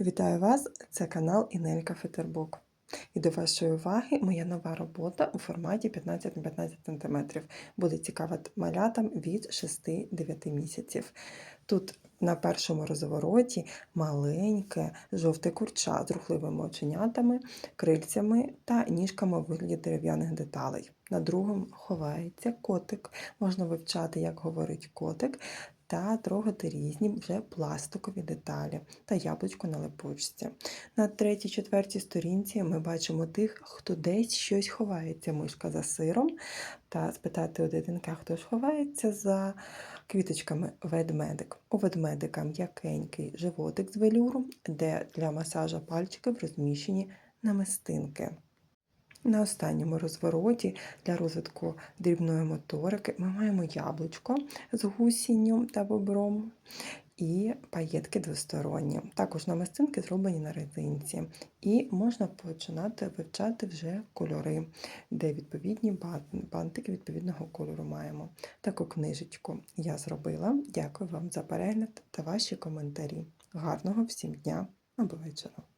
Вітаю вас! Це канал Інелька Фетербук. І до вашої уваги моя нова робота у форматі 15 на 15 см. Буде цікава малятам від 6-9 місяців. Тут на першому розвороті маленьке жовте курча з рухливими оченятами, крильцями та ніжками у вигляді дерев'яних деталей. На другому ховається котик. Можна вивчати, як говорить котик, та трогати різні вже пластикові деталі та яблучко на липучці. На третій, четвертій сторінці ми бачимо тих, хто десь щось ховається, мишка за сиром, та спитати у дитинка, хто ж ховається за квіточками ведмедик. У ведмедика м'якенький животик з велюру, де для масажа пальчиків розміщені намистинки. На останньому розвороті для розвитку дрібної моторики ми маємо яблучко з гусінню та бобром і паєтки двосторонні. Також намистинки зроблені на резинці. І можна починати вивчати вже кольори, де відповідні бантики відповідного кольору маємо. Таку книжечку я зробила. Дякую вам за перегляд та ваші коментарі. Гарного всім дня або вечора!